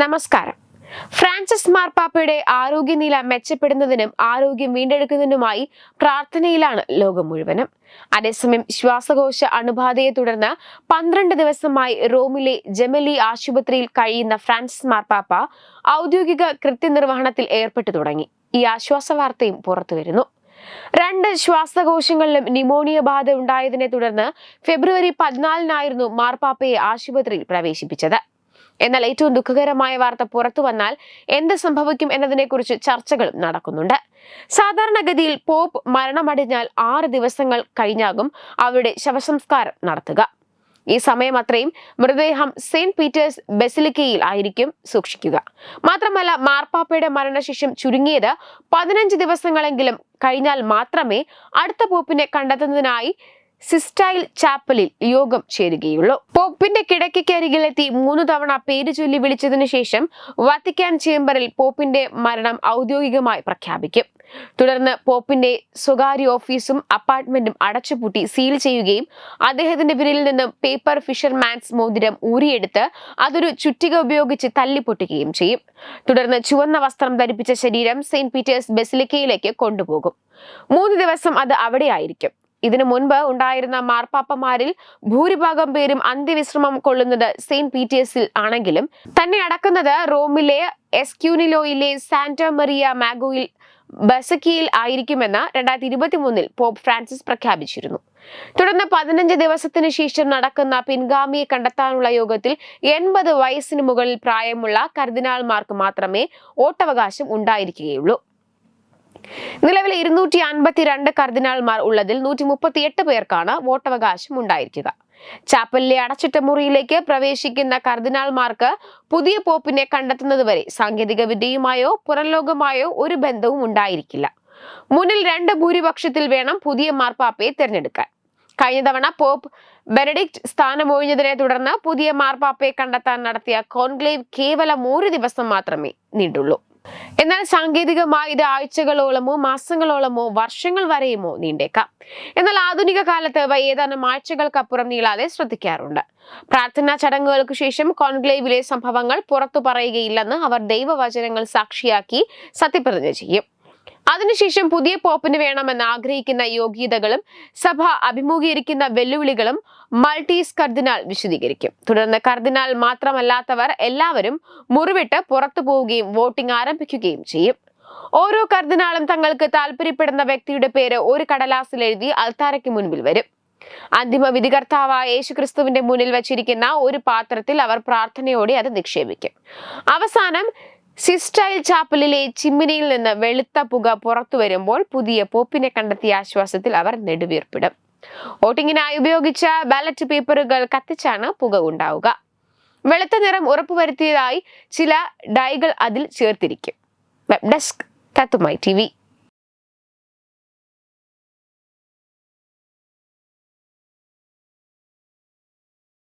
നമസ്കാരം. ഫ്രാൻസിസ് മാർപ്പാപ്പയുടെ ആരോഗ്യനില മെച്ചപ്പെടുന്നതിനും ആരോഗ്യം വീണ്ടെടുക്കുന്നതിനുമായി പ്രാർത്ഥനയിലാണ് ലോകം മുഴുവനും. അതേസമയം ശ്വാസകോശ അണുബാധയെ തുടർന്ന് പന്ത്രണ്ട് ദിവസമായി റോമിലെ ജമലി ആശുപത്രിയിൽ കഴിയുന്ന ഫ്രാൻസിസ് മാർപ്പാപ്പ ഔദ്യോഗിക കൃത്യനിർവഹണത്തിൽ ഏർപ്പെട്ടു തുടങ്ങി. ഈ ആശ്വാസ വാർത്തയും പുറത്തുവരുന്നു രണ്ട് ശ്വാസകോശങ്ങളിലും ന്യൂമോണിയ ബാധ ഉണ്ടായതിനെ തുടർന്ന് ഫെബ്രുവരി പതിനാലിനായിരുന്നു മാർപ്പാപ്പയെ ആശുപത്രിയിൽ പ്രവേശിപ്പിച്ചത്. എന്നാൽ ഏറ്റവും ദുഃഖകരമായ വാർത്ത പുറത്തു വന്നാൽ എന്ത് സംഭവിക്കും എന്നതിനെക്കുറിച്ച് ചർച്ചകളും നടക്കുന്നുണ്ട്. സാധാരണഗതിയിൽ പോപ്പ് മരണമടഞ്ഞാൽ ആറ് ദിവസങ്ങൾ കഴിഞ്ഞാകും അവരുടെ ശവസംസ്കാരം നടത്തുക. ഈ സമയം അത്രയും മൃതദേഹം സെയിന്റ് പീറ്റേഴ്സ് ബെസിലിക്കയിൽ ആയിരിക്കും സൂക്ഷിക്കുക. മാത്രമല്ല മാർപ്പാപ്പയുടെ മരണശേഷം ചുരുങ്ങിയത് പതിനഞ്ച് ദിവസങ്ങളെങ്കിലും കഴിഞ്ഞാൽ മാത്രമേ അടുത്ത പോപ്പിനെ കണ്ടെത്തുന്നതിനായി സിസ്റ്റൈൽ ചാപ്പലിൽ യോഗം ചേരുകയുള്ളൂ. പോപ്പിന്റെ കിടക്കയ്ക്കരികിലെത്തി മൂന്ന് തവണ പേര് ചൊല്ലി വിളിച്ചതിനു ശേഷം വത്തിക്കാൻ ചേംബറിൽ പോപ്പിന്റെ മരണം ഔദ്യോഗികമായി പ്രഖ്യാപിക്കും. തുടർന്ന് പോപ്പിന്റെ സ്വകാര്യ ഓഫീസും അപ്പാർട്ട്മെന്റും അടച്ചുപൂട്ടി സീൽ ചെയ്യുകയും അദ്ദേഹത്തിന്റെ വിരലിൽ നിന്നും പേപ്പർ ഫിഷർമാൻസ് മോതിരം ഊരിയെടുത്ത് അതൊരു ചുറ്റിക ഉപയോഗിച്ച് തല്ലിപ്പൊട്ടുകയും ചെയ്യും. തുടർന്ന് ചുവന്ന വസ്ത്രം ധരിപ്പിച്ച ശരീരം സെയിന്റ് പീറ്റേഴ്സ് ബെസിലിക്കയിലേക്ക് കൊണ്ടുപോകും. മൂന്ന് ദിവസം അത് അവിടെയായിരിക്കും. ഇതിനു മുൻപ് ഉണ്ടായിരുന്ന മാർപ്പാപ്പമാരിൽ ഭൂരിഭാഗം പേരും അന്ത്യവിശ്രമം കൊള്ളുന്നത് സെയിന്റ് പീറ്റേഴ്സിൽ ആണെങ്കിലും തന്നെ അടക്കുന്നത് റോമിലെ എസ്ക്യൂനിലോയിലെ സാന്റ മറിയ മാഗോയിൽ ബസക്കിയിൽ ആയിരിക്കുമെന്ന് രണ്ടായിരത്തി ഇരുപത്തി മൂന്നിൽ പോപ്പ് ഫ്രാൻസിസ് പ്രഖ്യാപിച്ചിരുന്നു. തുടർന്ന് പതിനഞ്ച് ദിവസത്തിന് ശേഷം നടക്കുന്ന പിൻഗാമിയെ കണ്ടെത്താനുള്ള യോഗത്തിൽ എൺപത് വയസ്സിന് മുകളിൽ പ്രായമുള്ള കർദിനാൾമാർക്ക് മാത്രമേ വോട്ടവകാശം ഉണ്ടായിരിക്കുകയുള്ളൂ. നിലവിൽ ഇരുന്നൂറ്റി അൻപത്തിരണ്ട് കർദിനാൾമാർ ഉള്ളതിൽ നൂറ്റി മുപ്പത്തിയെട്ട് പേർക്കാണ് വോട്ടവകാശം ഉണ്ടായിരിക്കുക ചാപ്പലിലെ അടച്ചിട്ട മുറിയിലേക്ക് പ്രവേശിക്കുന്ന കർദിനാൾമാർക്ക് പുതിയ പോപ്പിനെ കണ്ടെത്തുന്നതുവരെ സാങ്കേതിക വിദ്യയുമായോ പുറംലോകമായോ ഒരു ബന്ധവും ഉണ്ടായിരിക്കില്ല. മുന്നിൽ രണ്ട് ഭൂരിപക്ഷത്തിൽ വേണം പുതിയ മാർപ്പാപ്പയെ തിരഞ്ഞെടുക്കാൻ. കഴിഞ്ഞ തവണ പോപ്പ് ബെനഡിക്റ്റ് സ്ഥാനമൊഴിഞ്ഞതിനെ തുടർന്ന് പുതിയ മാർപ്പാപ്പയെ കണ്ടെത്താൻ നടത്തിയ കോൺക്ലേവ് കേവലം ഒരു ദിവസം മാത്രമേ നീണ്ടുള്ളൂ. എന്നാൽ സാങ്കേതികമായി ഇത് ആഴ്ചകളോളമോ മാസങ്ങളോളമോ വർഷങ്ങൾ വരെയുമോ നീണ്ടേക്കാം. എന്നാൽ ആധുനിക കാലത്ത് ഇവ ഏതാനും ആഴ്ചകൾക്കപ്പുറം നീളാതെ ശ്രദ്ധിക്കാറുണ്ട്. പ്രാർത്ഥനാ ചടങ്ങുകൾക്ക് ശേഷം കോൺക്ലേവിലെ സംഭവങ്ങൾ പുറത്തു പറയുകയില്ലെന്ന് അവർ ദൈവവചനങ്ങൾ സാക്ഷിയാക്കി സത്യപ്രതിജ്ഞ ചെയ്യും. അതിനുശേഷം പുതിയ പോപ്പിന് വേണമെന്ന് ആഗ്രഹിക്കുന്ന യോഗ്യതകളും സഭ അഭിമുഖീകരിക്കുന്ന വെല്ലുവിളികളും മൾട്ടീസ് കർദിനാൾ വിശദീകരിക്കും. തുടർന്ന് കർദിനാൾ മാത്രമല്ലാത്തവർ എല്ലാവരും മുറിവിട്ട് പുറത്തു പോവുകയും വോട്ടിംഗ് ആരംഭിക്കുകയും ചെയ്യും. ഓരോ കർദിനാളും തങ്ങൾക്ക് താല്പര്യപ്പെടുന്ന വ്യക്തിയുടെ പേര് ഒരു കടലാസിൽ എഴുതി അൽത്താരയ്ക്ക് മുൻപിൽ വരും. അന്തിമ വിധികർത്താവായ യേശുക്രിസ്തുവിന്റെ മുന്നിൽ വച്ചിരിക്കുന്ന ഒരു പാത്രത്തിൽ അവർ പ്രാർത്ഥനയോടെ അത് നിക്ഷേപിക്കും. അവസാനം സിസ്റ്റൈൽ ചാപ്പലിലെ ചിമ്മിനിയിൽ നിന്ന് വെളുത്ത പുക പുറത്തു വരുമ്പോൾ പുതിയ പോപ്പിനെ കണ്ടെത്തിയ ആശ്വാസത്തിൽ അവർ നെടുവീർപ്പിടും. വോട്ടിങ്ങിനായി ഉപയോഗിച്ച ബാലറ്റ് പേപ്പറുകൾ കത്തിച്ചാണ് പുക ഉണ്ടാവുക. വെളുത്ത നിറം ഉറപ്പുവരുത്തിയതായി ചില ഡൈകൾ അതിൽ ചേർത്തിരിക്കും. വെബ് ഡെസ്ക് തത്തുമായി ടി